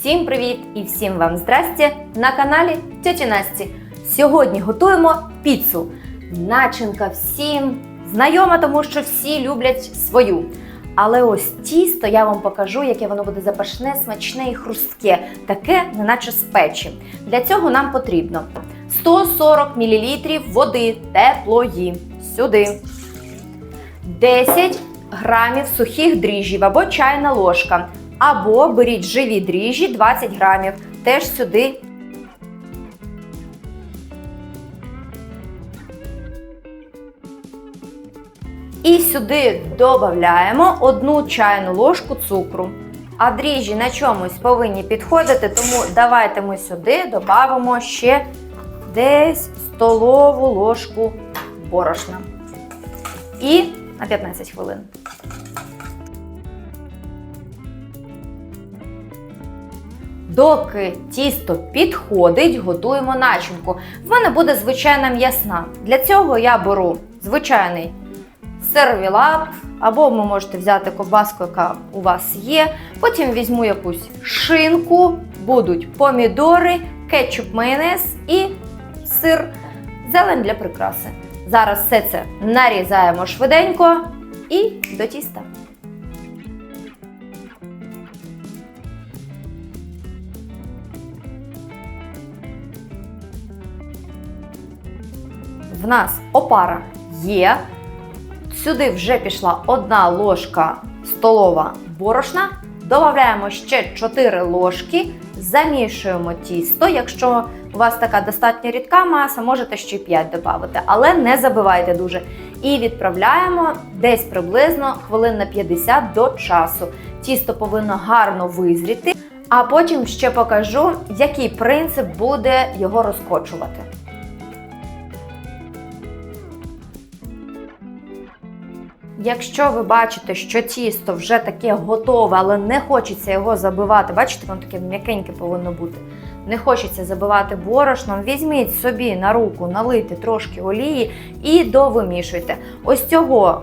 Всім привіт і всім вам здрасте на каналі Тьоті Насті. Сьогодні готуємо піцу. Начинка всім знайома, тому що всі люблять свою. Але ось тісто я вам покажу, яке воно буде запашне, смачне і хрустке, таке, неначе з печі. Для цього нам потрібно 140 мл води теплої сюди. 10 грамів сухих дріжджів або чайна ложка. Або беріть живі дріжджі 20 грамів. Теж сюди. І сюди додаємо одну чайну ложку цукру. А дріжджі на чомусь повинні підходити, тому давайте ми сюди додамо ще десь столову ложку борошна. І на 15 хвилин. Доки тісто підходить, готуємо начинку. В мене буде звичайна м'ясна. Для цього я беру звичайний сервілат, або ви можете взяти ковбаску, яка у вас є. Потім візьму якусь шинку, будуть помідори, кетчуп, майонез і сир, зелень для прикраси. Зараз все це нарізаємо швиденько і до тіста. В нас опара є. Сюди вже пішла одна ложка столова борошна. Додаємо ще 4 ложки, замішуємо тісто. Якщо у вас така достатньо рідка маса, можете ще 5 додати, але не забивайте дуже. І відправляємо десь приблизно хвилин на 50 до часу. Тісто повинно гарно визріти, а потім ще покажу, який принцип буде його розкочувати. Якщо ви бачите, що тісто вже таке готове, але не хочеться його забивати, бачите, воно таке м'якеньке повинно бути. Не хочеться забивати борошном, візьміть собі на руку, налийте трошки олії і довимішуйте. Ось цього,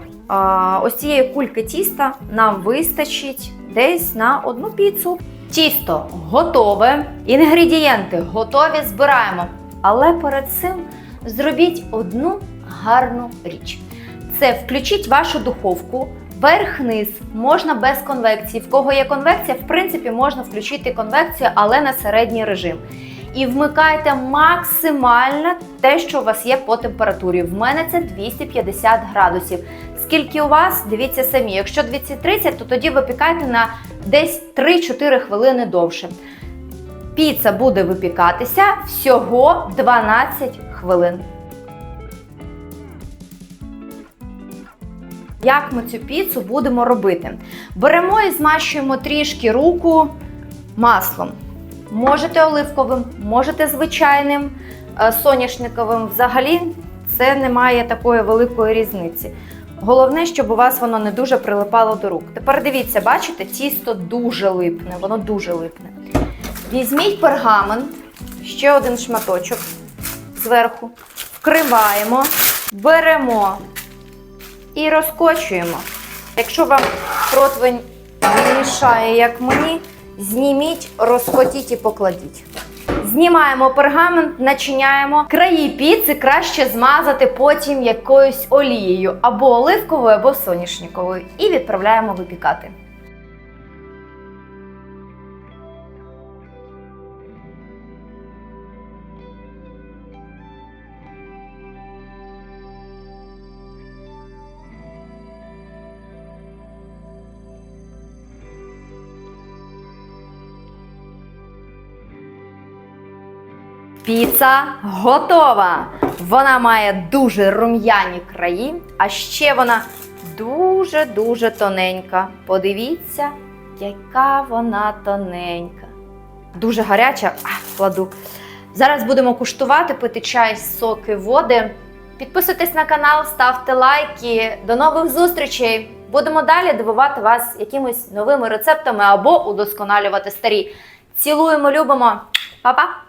ось цієї кульки тіста нам вистачить десь на одну піцу. Тісто готове, інгредієнти готові, збираємо. Але перед цим зробіть одну гарну річ. Це включіть вашу духовку верх-низ, можна без конвекції. В кого є конвекція, в принципі, можна включити конвекцію, але на середній режим. І вмикайте максимально те, що у вас є по температурі. В мене це 250 градусів. Скільки у вас, дивіться самі. Якщо 230, то тоді випікайте на десь 3-4 хвилини довше. Піца буде випікатися всього 12 хвилин. Як ми цю піцу будемо робити? Беремо і змащуємо трішки руку маслом. Можете оливковим, можете звичайним, е, соняшниковим. Взагалі це не має такої великої різниці. Головне, щоб у вас воно не дуже прилипало до рук. Тепер дивіться, бачите, тісто дуже липне, воно дуже липне. Візьміть пергамент, ще один шматочок зверху, вкриваємо, беремо і розкочуємо. Якщо вам противень мішає, як мені, зніміть, розкотіть і покладіть. Знімаємо пергамент, начиняємо. Краї піци краще змазати потім якоюсь олією, або оливковою, або соняшниковою, і відправляємо випікати. Піца готова! Вона має дуже рум'яні краї, а ще вона дуже-дуже тоненька. Подивіться, яка вона тоненька. Дуже гаряча, а, кладу. Зараз будемо куштувати, пити чай, соки, води. Підписуйтесь на канал, ставте лайки. До нових зустрічей! Будемо далі дивувати вас якимись новими рецептами або удосконалювати старі. Цілуємо, любимо, Па-па!